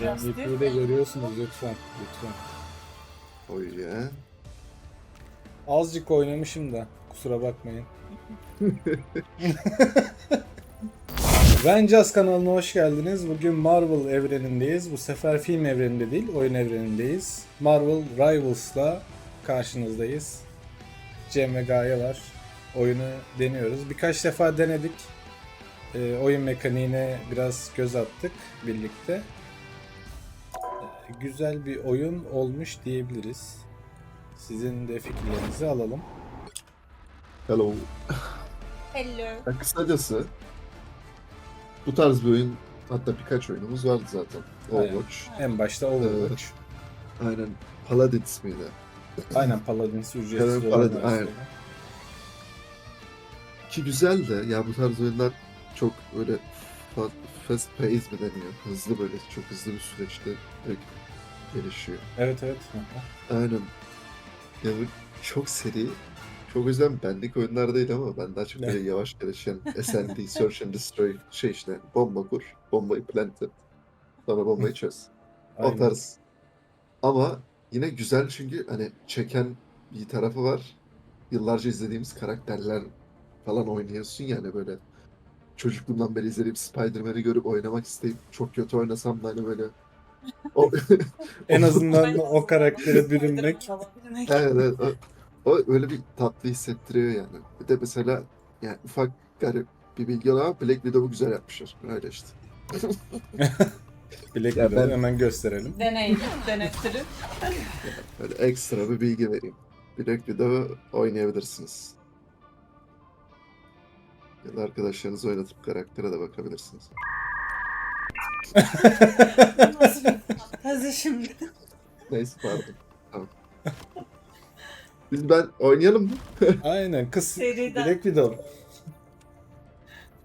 MVP'yi de görüyorsunuz lütfen. Lütfen. Oy ya. Azıcık oynamışım da kusura bakmayın. Vengeance kanalına hoş geldiniz. Bugün Marvel evrenindeyiz. Bu sefer film evreninde değil, oyun evrenindeyiz. Marvel Rivals'la karşınızdayız. Cem ve Gaye var. Oyunu deniyoruz. Birkaç defa denedik. Ee, oyun mekaniğine biraz göz attık birlikte. Ee, güzel bir oyun olmuş diyebiliriz. Sizin de fikirlerinizi alalım. Hello. Hello. Ya kısacası bu tarz bir oyun hatta birkaç oyunumuz vardı zaten. Aynen. Overwatch. En başta Overwatch. Aynen. Paladins miydi? Aynen Paladins ücretsiz Evet, olan Paladin, versiyonu. aynen. Ki güzel de ya bu tarz oyunlar çok öyle fast pace mi deniyor? Hızlı böyle çok hızlı bir süreçte gelişiyor. Evet evet. Aynen. Ya bu çok seri. Çok yüzden benlik oyunlar değil ama ben daha çok böyle yavaş gelişen SND, Search and Destroy şey işte bomba kur, bombayı plant et. Sonra bombayı çöz. O tarz. Ama yine güzel çünkü hani çeken bir tarafı var. Yıllarca izlediğimiz karakterler falan oynuyorsun yani böyle. Çocukluğumdan beri izlediğim Spider-Man'i görüp oynamak isteyip çok kötü oynasam da hani böyle o, En azından o karaktere bürünmek. Evet, evet, o, o öyle bir tatlı hissettiriyor yani. Bir de mesela yani ufak garip bir bilgi olan ama Black Widow'u güzel yapmışlar. Öyle işte. Black Widow'u ben- hemen gösterelim. Deneyin, denettirin. Böyle ekstra bir bilgi vereyim. Black Widow'u oynayabilirsiniz. Ya da arkadaşlarınızı oynatıp karaktere de bakabilirsiniz. Nasıl fantezi şimdi? Neyse pardon. Tamam. Biz ben oynayalım mı? Aynen kız Seriden. Black Widow.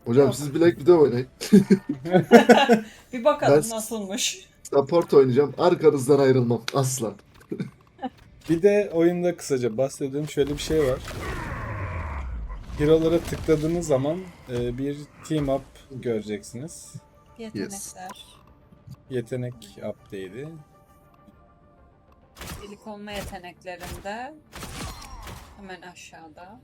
Hocam Yok. siz Black Widow oynayın. Bir bakalım Ben- nasılmış. Support oynayacağım. Arkanızdan ayrılmam. Asla. Bir de oyunda kısaca bahsedeyim. Şöyle bir şey var. Hero'lara tıkladığınız zaman e, bir team up göreceksiniz. Yetenekler. Yetenek update'i. İlk olma yeteneklerinde hemen aşağıda.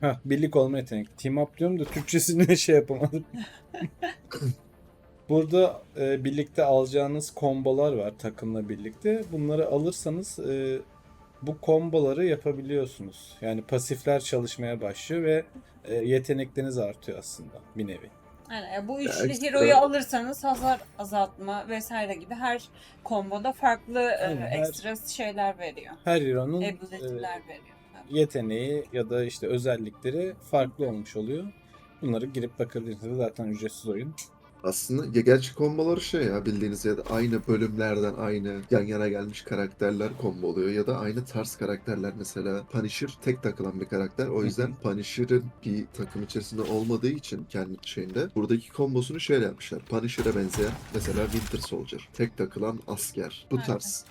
Hah, birlik olma yetenek. Team up diyorum da Türkçesini şey yapamadım. Burada e, birlikte alacağınız kombolar var takımla birlikte. Bunları alırsanız e, bu komboları yapabiliyorsunuz. Yani pasifler çalışmaya başlıyor ve e, yetenekleriniz artıyor aslında bir nevi. Yani bu üçlü ekstra- hero'yu alırsanız hasar azaltma vesaire gibi her komboda farklı e, her- ekstra şeyler veriyor. Her hero'nun e, veriyor. Evet. yeteneği ya da işte özellikleri farklı olmuş oluyor. Bunları girip bakabilirsiniz. Zaten ücretsiz oyun. Aslında ya gerçi komboları şey ya bildiğiniz ya da aynı bölümlerden aynı yan yana gelmiş karakterler combo oluyor ya da aynı tarz karakterler mesela Punisher tek takılan bir karakter o yüzden Punisher'ın bir takım içerisinde olmadığı için kendi şeyinde buradaki kombosunu şöyle yapmışlar Punisher'a benzeyen mesela Winter Soldier tek takılan asker bu tarz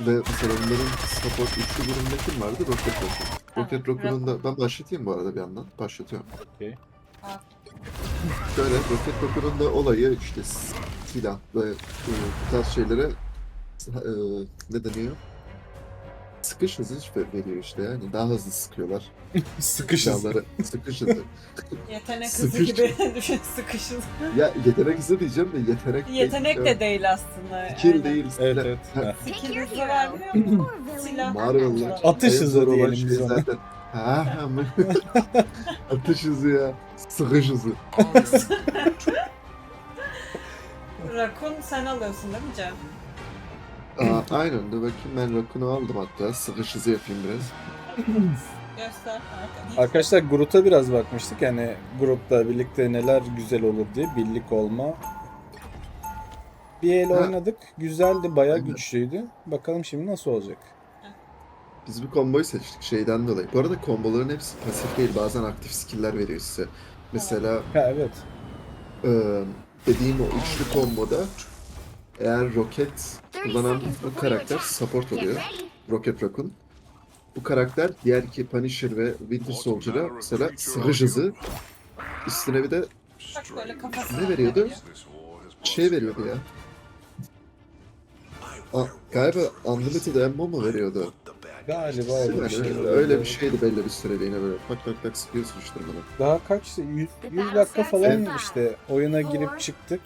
ve mesela bunların support üçlü bölümünde kim vardı? Rocket Raccoon. Rocket Raccoon'un Raccoon. da ben başlatayım bu arada bir yandan. Başlatıyorum. Okey. Şöyle Rocket Raccoon'un da olayı işte silah ve e, bu tarz şeylere e, ne deniyor? Sıkış hızı veriyor işte yani daha hızlı sıkıyorlar. Sıkış hızı. Silahları sıkış hızı. Yetenek hızı Sıkış- gibi düşün sıkışın. ya yetenek hızı diyeceğim de yetenek. Yetenek de değil aslında. Skill Aynen. değil. Evet silah. evet. Ha, Ha. Skill hızı vermiyor mu? Silah. Marvel'lar. Atış en hızı zor olan diyelim şey biz ona. zaten. Ha, ama- Atış hızı ya. Sıkış hızı. Rakun sen alıyorsun değil mi Cem? Aa, aynen de bakayım ben Raccoon'u aldım hatta. Sıkış hızı yapayım biraz. Göster arkadaşlar. Arkadaşlar Groot'a biraz bakmıştık. Yani grupta birlikte neler güzel olur diye birlik olma. Bir el Ha. oynadık. Güzeldi, bayağı Aynen. güçlüydü. Bakalım şimdi nasıl olacak. Biz bu komboyu seçtik şeyden dolayı. Bu arada komboların hepsi pasif değil. Bazen aktif skill'ler veriyor size. Mesela Ha evet. e, dediğim o üçlü komboda eğer roket kullanan bu karakter support oluyor. Rocket Raccoon. Bu karakter diğer iki Punisher ve Winter Soldier'a mesela sıkış hızı üstüne bir de Ne veriyordu? veriyor. şey veriyordu ya. A- galiba Unlimited Ammo mu veriyordu? Galiba öyle bir Yani şey. öyle, öyle bir şeydi belli bir süreliğine böyle tak tak tak sıkıyorsun işte bunu. Daha kaç? 100, 100 dakika falan işte oyuna girip çıktık.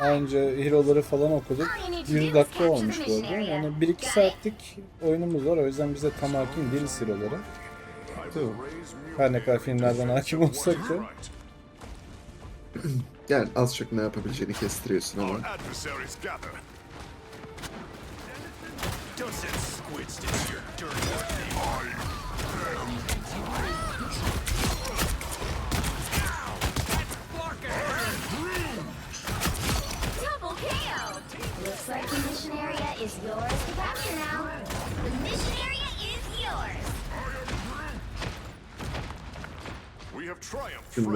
Anca hero'ları falan okuduk. All you need to 100 do is dakika olmuş bu arada. Yani 1-2 Got it? saatlik oyunumuz var. O yüzden bize tam hakim değiliz hero'lara. Her ne kadar filmlerden hakim olsak da. Yani az çok ne yapabileceğini kestiriyorsun ama. Don't send squids to do your dirty work. Double KO. Looks like the mission area is yours to capture now. The mission area is yours. We have triumphed, Şimdi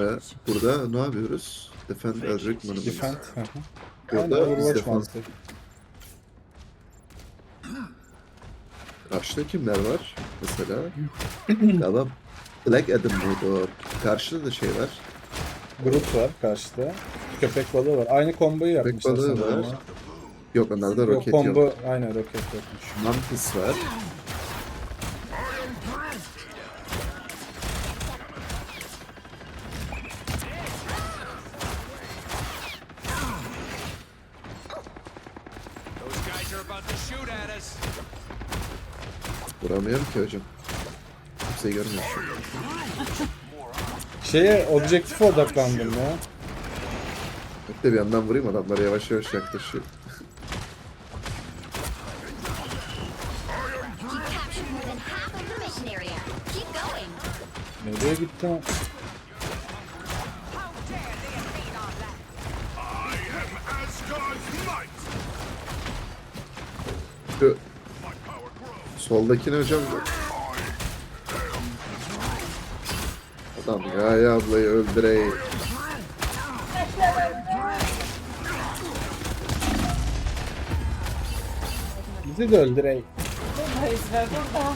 burada ne yapıyoruz? Defend Eldrick Monument. Defend. Burada biz Overwatch Karşıda kimler var? Mesela. Tamam. Black Adam mıydı o? Karşıda da şey var. Groot var karşıda. Köpek balığı var. Aynı komboyu yapmışlar balığı sanırım var. ama. Yok onlarda roket yok. aynen roket yokmuş. Mantis var. Those guys are about to shoot at us. Vuramıyorum ki hocam. Kimseyi an. Şeye objektife odaklandım ya. Hep de bir yandan vurayım adamlar yavaş yavaş yaklaşıyor. Nereye gitti o? Soldakini hocam Adam ya ya ablayı öldürey. Bizi de öldürey. Buradayız ve burada.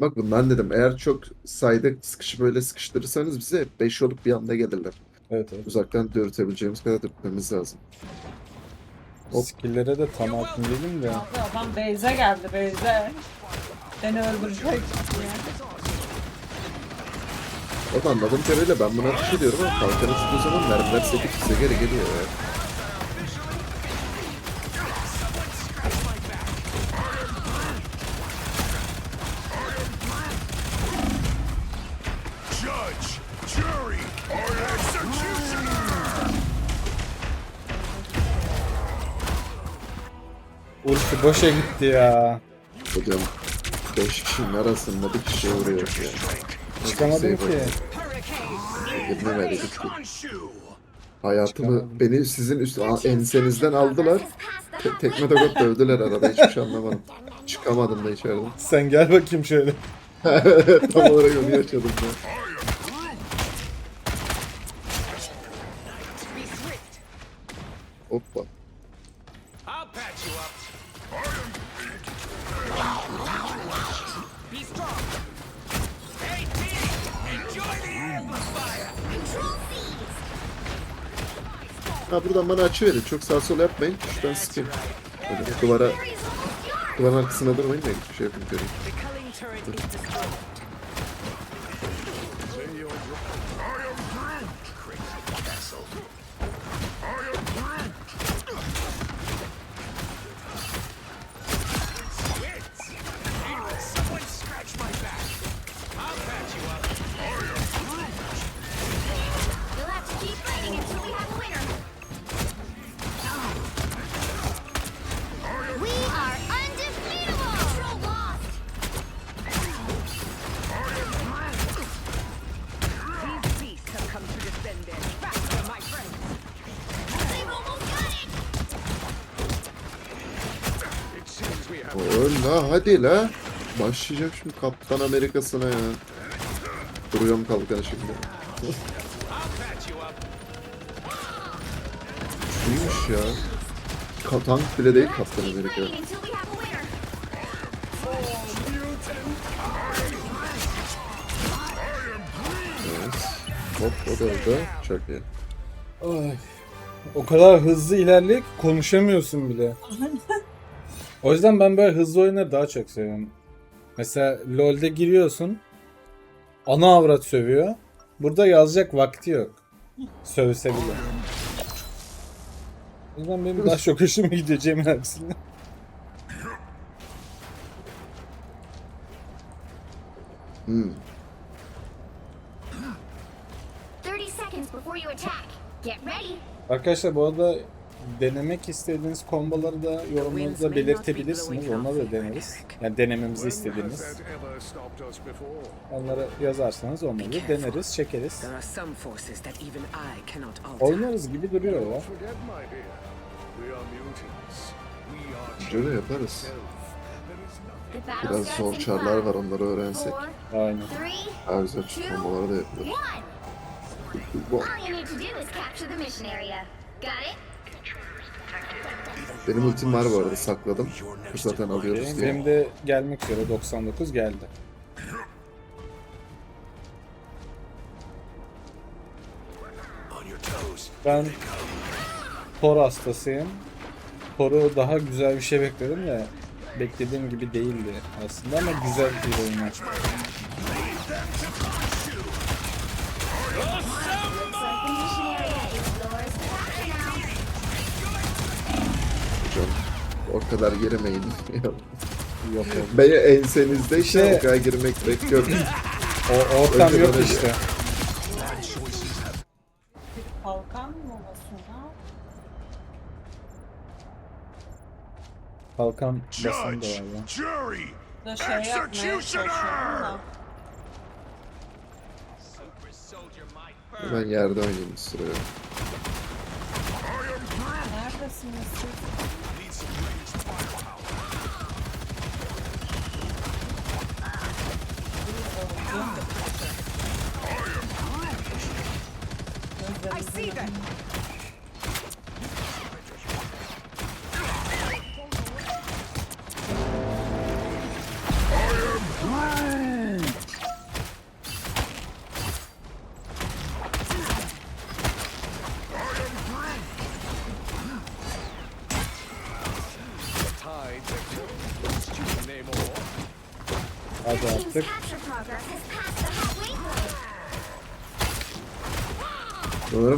Bak bundan dedim eğer çok sayda sıkışı böyle sıkıştırırsanız bize 5 olup bir anda gelirler. Evet evet. Uzaktan dürtebileceğimiz kadar dürtmemiz lazım. Hop. Skill'lere de tam hakim değilim de. Adam Beyze geldi Beyze. Beni öldürecek diye. Bak anladığım kadarıyla ben buna ateş ediyorum ama kalkanı tuttuğu zaman mermiler sekip size geri geliyor ya. Ulti boşa gitti ya. Hocam 5 kişinin arasında bir kişi vuruyor ya. Çıkamadım ki. Girmemeli gitti. Hayatımı beni sizin üst a- ensenizden aldılar. Te- tekme tokat dövdüler arada hiçbir şey anlamadım. Çıkamadım da içeriden. Sen gel bakayım şöyle. Tam olarak onu yaşadım ben. Hoppa. Ha buradan bana açı verin. Çok sağ sol yapmayın. Şuradan sıkayım. Böyle duvara, duvarın arkasına durmayın da şey yapın göreyim. La hadi la. Başlayacağım şimdi Kaptan Amerika'sına ya. Duruyorum kalkanı şimdi. İyiymiş ya. Ka- tank bile değil Kaptan Amerika. Hop o da öldü. Çok iyi. Ay. O kadar hızlı ilerliyor ki konuşamıyorsun bile. o yüzden ben böyle hızlı oyunları daha çok seviyorum. Mesela LoL'de giriyorsun. Ana avrat sövüyor. Burada yazacak vakti yok. Sövse bile. O yüzden benim daha çok hoşuma gidiyor Cemil aksine. Hmm. 30 seconds before you attack. Get ready. Arkadaşlar bu arada denemek istediğiniz komboları da yorumlarınızda belirtebilirsiniz. Onları da deneriz. Yani denememizi istediğiniz. Onları yazarsanız onları da deneriz, çekeriz. Oynarız gibi duruyor ya. Şöyle yaparız. Biraz zor çarlar var onları öğrensek. Aynen. Her güzel komboları da yapılır. All you need to do is capture the mission area. Got it? Benim ultim var bu arada sakladım. Fırsaten alıyoruz Benim, diye. benim de gelmek üzere 99 geldi. Ben Thor hastasıyım. Thor'u daha güzel bir şey bekledim de beklediğim gibi değildi aslında ama güzel bir oyun. Looks o kadar giremeyin. Yok yok. Beni ensenizde İşte- işte o kadar girmek bekliyorum. O ortam Önce yok bana- işte. Kalkan mı babasına? Kalkan basın da var ya. jury, Da şey yapmaya çalışıyorum da. Ben yerde oynayayım süre. Neredesiniz siz? I see them.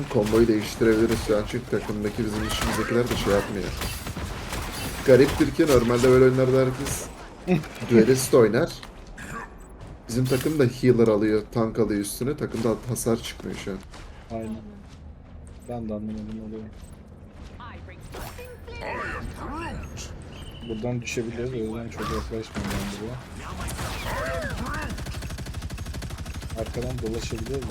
Sanırım komboyu değiştirebiliriz şu an çünkü takımdaki bizim işimizdekiler de şey yapmıyor. Gariptir ki normalde böyle oyunlarda herkes duelist oynar. Bizim takım da healer alıyor, tank alıyor üstüne. Takımda hasar çıkmıyor şu an. Aynen. Ben de anlamadım oluyor. Buradan düşebiliriz o yüzden çok yaklaşmıyorum ben buraya. Arkadan dolaşabiliriz mi?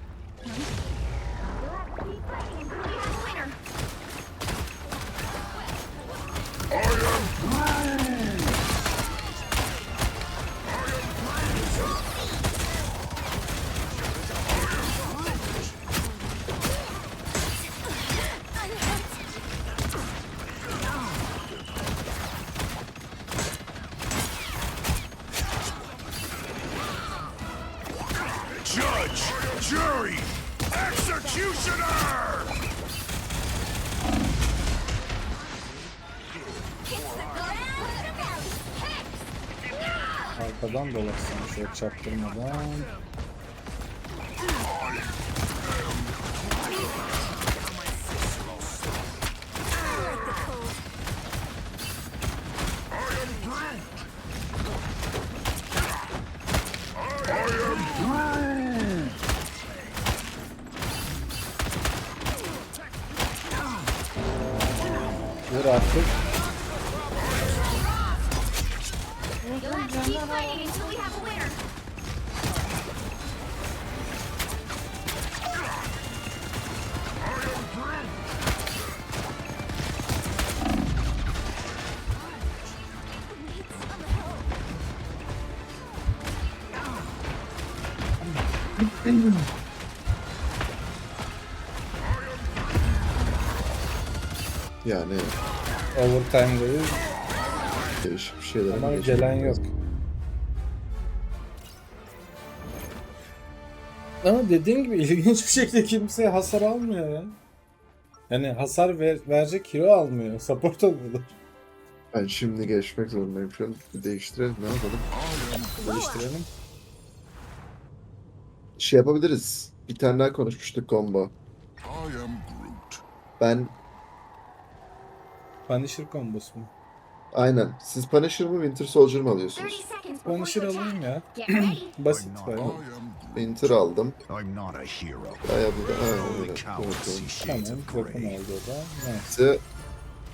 Hits. Arkadan dolaşsam şöyle çaktırmadan. Yani Overtime'dayız değişik bir şeyler. ama gelen yok. Ama dediğim gibi ilginç bir şekilde kimse hasar almıyor ya. Yani hasar ver, verecek hero almıyor. Support alıyorlar. Ben şimdi geçmek zorundayım şu an. Bir değiştirelim ne yapalım. Geliştirelim. Şey yapabiliriz. Bir tane daha konuşmuştuk combo. Ben Punisher kombosu mu? aynen. Siz Punisher mı Winter Soldier mı 30 alıyorsunuz? Punisher alayım ya. Basit bayağı. Winter aldım. I'm not a hero. Bayağı bu da aynen öyle. Tamam, grey. oldu o da. Nice.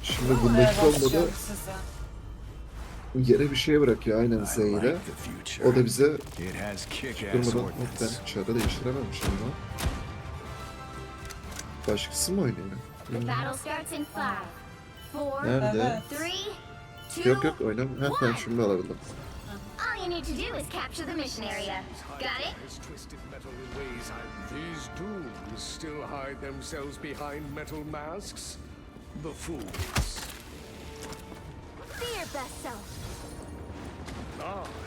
Şimdi bundaki komboda basıyorum size. Yere bir şey aynen Z'yle. like the future. O da bize durmadan ben çarı değiştirememişim ama. Başkası mı oynuyor? Nerede? Yok yok oynam. Ha ben şunu alabildim. All you need to do is capture the mission area. Got it? His twisted metal ways. I- These dooms still hide themselves behind metal masks. The fools. Be your best self.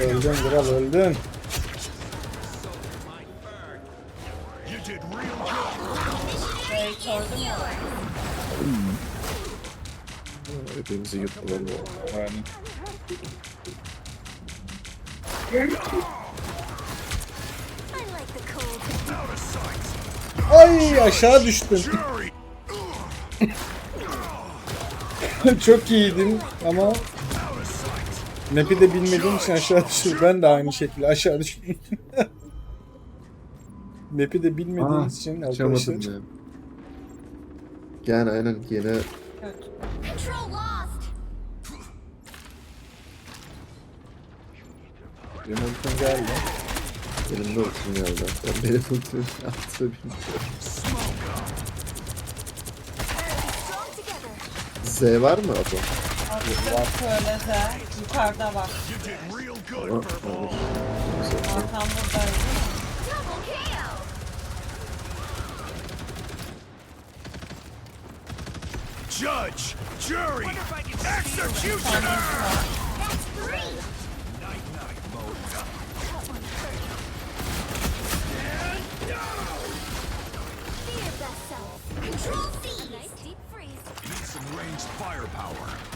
Öldün kral öldün. Hepimizi yuttular bu. Ay aşağı düştüm. Çok iyiydim ama. Map'i de bilmediğim için aşağı düştüm. Ben de aynı şekilde aşağı düştüm. map'i de bilmediğimiz için arkadaşlar. Ya. Yani aynen yine! Benim ultim geldi. elimde olsun geldi. Ben benim ultimi attığını bilmiyorum. Z var mı abla? Attım söyledi. Yukarıda bak. You did real good, Tamam, Purple. Hakan buradaydı. Double KO! Judge, jury, executioner! That's three! Night night mode. Be your best self. Control C! Nice deep freeze. Need some ranged firepower.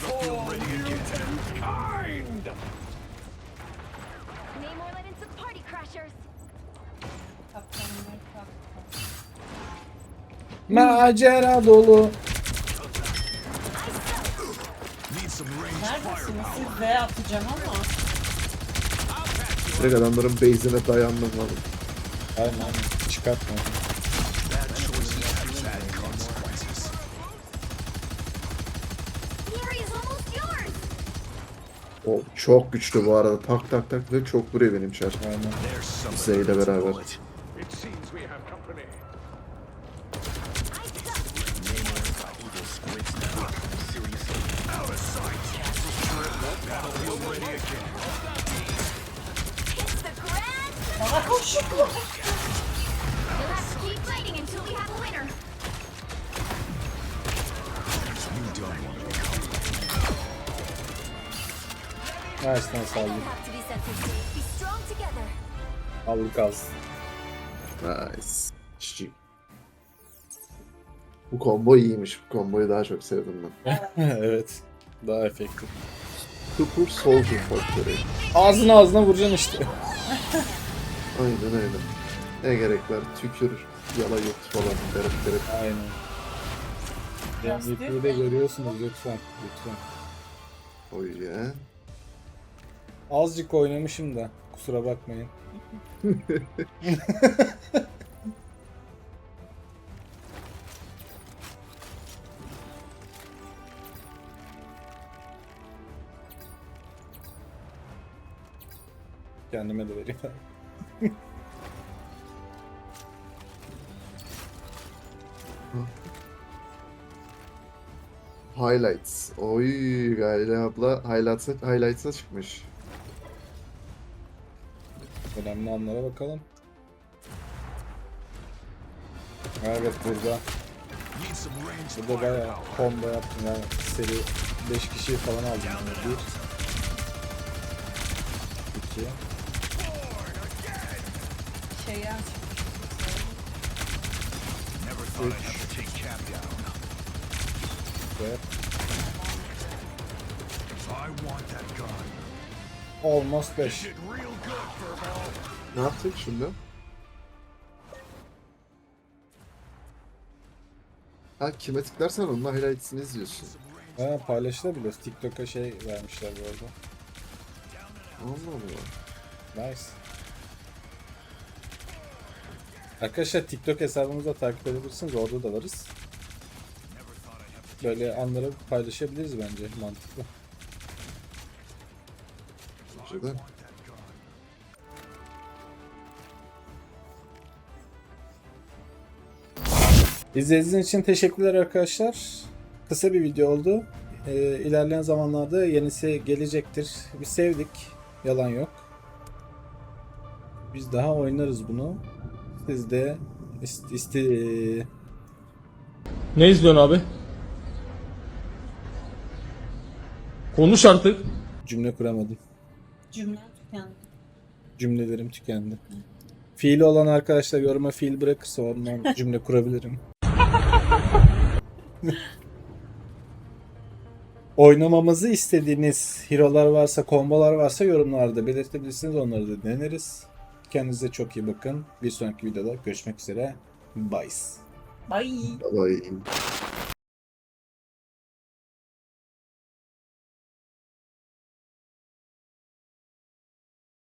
Battlefield ready again. kind. Namor let in some party crashers. Macera dolu. Need some Neredesiniz? firepower. Siz V atacağım ama. Direkt adamların base'ine dayanmam lazım. Aynen aynen. Çıkartma. O çok güçlü bu arada. Tak tak tak ve çok vuruyor benim some Z ile beraber. It seems strong together. Aldık az. Nice. GG. Bu combo iyiymiş. Bu komboyu daha çok sevdim ben. evet. Daha efektif. Super Soldier Factory. Ağzına ağzına vuracaksın işte. Aynen öyle. Ne gerek var? Tükür, yala yut falan. Derip derip. Aynen. MVP'yi de görüyorsunuz lütfen. Lütfen. Oy ya. Azıcık oynamışım da. Kusura bakmayın. Kendime de vereyim. Highlights. Oy Gayle abla highlights'a, highlights'a çıkmış. Önemli anlara bakalım. Evet burada. Burada bayağı combo yaptım yani seri 5 kişi falan aldım yani. Bir. İki. Şeyi aç. Never thought I'd have to take Cap down. Dört. I want that gun. Almost 5. Shit real good, Furball. Ne yaptık şimdi? Ha kime tıklarsan onun highlights'ini izliyorsun. Ha paylaşılabiliyor. TikTok'a şey vermişler bu arada. Allah Allah. Nice. Arkadaşlar TikTok hesabımızda takip edebilirsiniz. Orada da varız. Böyle anları paylaşabiliriz bence. Mantıklı. Önceden. İzlediğiniz için teşekkürler arkadaşlar. Kısa bir video oldu. Ee, ilerleyen zamanlarda yenisi gelecektir. Biz sevdik. Yalan yok. Biz daha oynarız bunu. Siz de ist- isti Ne izliyorsun abi? Konuş artık. cümle kuramadım. Cümle tükendi. Cümlelerim tükendi. Fiili olan arkadaşlar yoruma fiil bırakırsa ondan cümle kurabilirim. Oynamamızı istediğiniz hero'lar varsa, kombolar varsa yorumlarda belirtebilirsiniz. Onları da deneriz. Kendinize çok iyi bakın. Bir sonraki videoda görüşmek üzere. Bye. Bye. Bye.